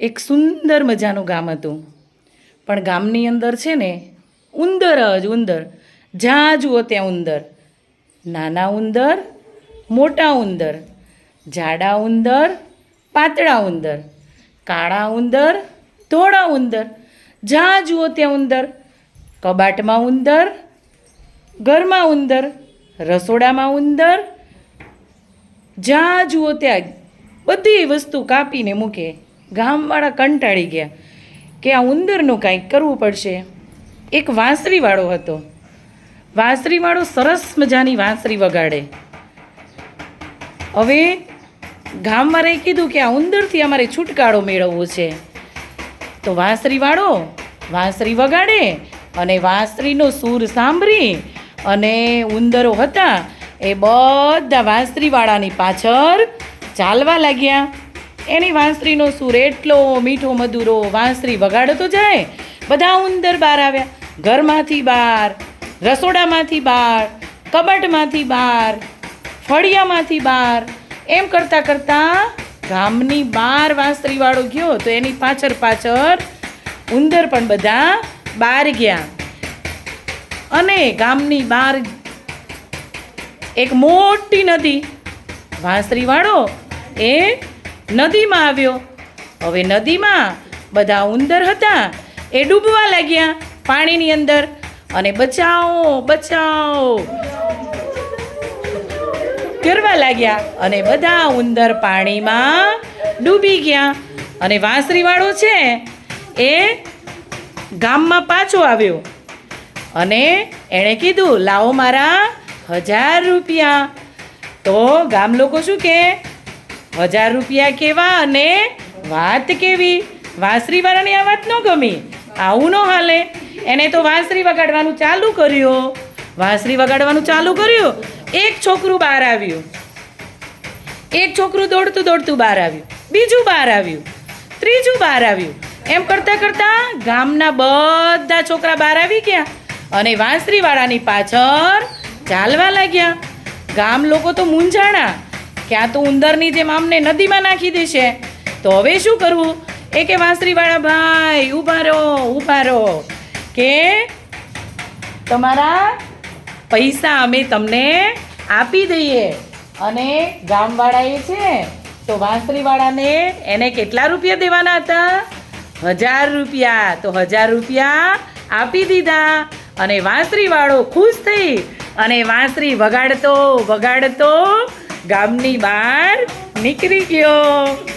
એક સુંદર મજાનું ગામ હતું. પણ ગામની અંદર છે ને, ઉંદર જ ઉંદર. જ્યાં જુઓ ત્યાં ઉંદર. નાના ઉંદર, મોટા ઉંદર. જાડા ઉંદર, પાતળા ઉંદર. કાળા ઉંદર, ધોળા ઉંદર. જ્યાં જુઓ ત્યાં ઉંદર. કબાટમાં ઉંદર, ઘરમાં ઉંદર, રસોડામાં ઉંદર. જ્યાં જુઓ ત્યાં બધી વસ્તુ કાપીને મૂકે. ગામવાળા કંટાળી ગયા કે આ ઉંદરનું કાંઈક કરવું પડશે. એક વાંસરીવાળો હતો. વાંસરીવાળો સરસ મજાની વાંસરી વગાડે. હવે ગામવાળાએ કીધું કે આ ઉંદરથી અમારે છુટકારો મેળવવો છે. તો વાંસરીવાળો વાંસરી વગાડે અને વાંસરીનો સૂર સાંભળી અને ઉંદરો હતા એ બધા વાંસરીવાળાની પાછળ ચાલવા લાગ્યા. એની વાંસળીનો સૂર એટલો મીઠો, મધુરો વાંસળી વગાડતો જાય. બધા ઉંદર બહાર આવ્યા. ઘરમાંથી બહાર, રસોડામાંથી બહાર, કબાટમાંથી બહાર, ફળિયામાંથી બહાર. એમ કરતાં કરતાં ગામની બહાર વાંસરીવાળો ગયો તો એની પાછળ પાછળ ઉંદર પણ બધા બહાર ગયા. અને ગામની બહાર એક મોટી નદી વાંસરીવાળો એ નદીમાં આવ્યો. હવે નદીમાં બધા ઉંદર હતા. એ ડૂબવા લાગ્યા પાણીની અંદર. અને બચાવો બચાવો. કરવા લાગ્યા. અને બધા ઉંદર પાણીમાં ડૂબી ગયા. અને વાંસળીવાળો છે એ ગામમાં પાછો આવ્યો. અને એણે કીધું, લાવો મારા હજાર રૂપિયા. તો ગામ લોકો શું કે હજાર રૂપિયા કેવા અને વાત કેવી? વાંસળીવાળાની આ વાત ન ગમી? આવું ન હાલે. એને તો વાંસરી વગાડવાનું ચાલુ કર્યું. વાંસરી વગાડવાનું ચાલુ કર્યું. એક છોકરું બહાર આવ્યું. એક છોકરું દોડતું દોડતું બહાર આવ્યું. બીજું બહાર આવ્યું. ત્રીજું બહાર આવ્યું. એમ કરતાં કરતાં ગામના બધા છોકરા બહાર આવી ગયા અને વાંસરીવાળાની પાછળ ચાલવા લાગ્યા. ગામ લોકો તો મૂંઝાણા. કે આ તો ઉંદરની જેમ આમને નદીમાં નાખી દેશે. તો હવે શું કરવું? એ કે વાંસળીવાળા ભાઈ, ઊભા રહો ઊભા રહો. કે તમારા પૈસા અમે તમને આપી દઈએ. અને ગામવાળાએ છે, તો વાંસળીવાળાને એને કેટલા રૂપિયા દેવાના હતા? હજાર રૂપિયા. તો હજાર રૂપિયા આપી દીધા. અને વાંસરીવાળો ખુશ થઈ અને વાંસરી વગાડતો વગાડતો ગામની બહાર નીકળી ગયો.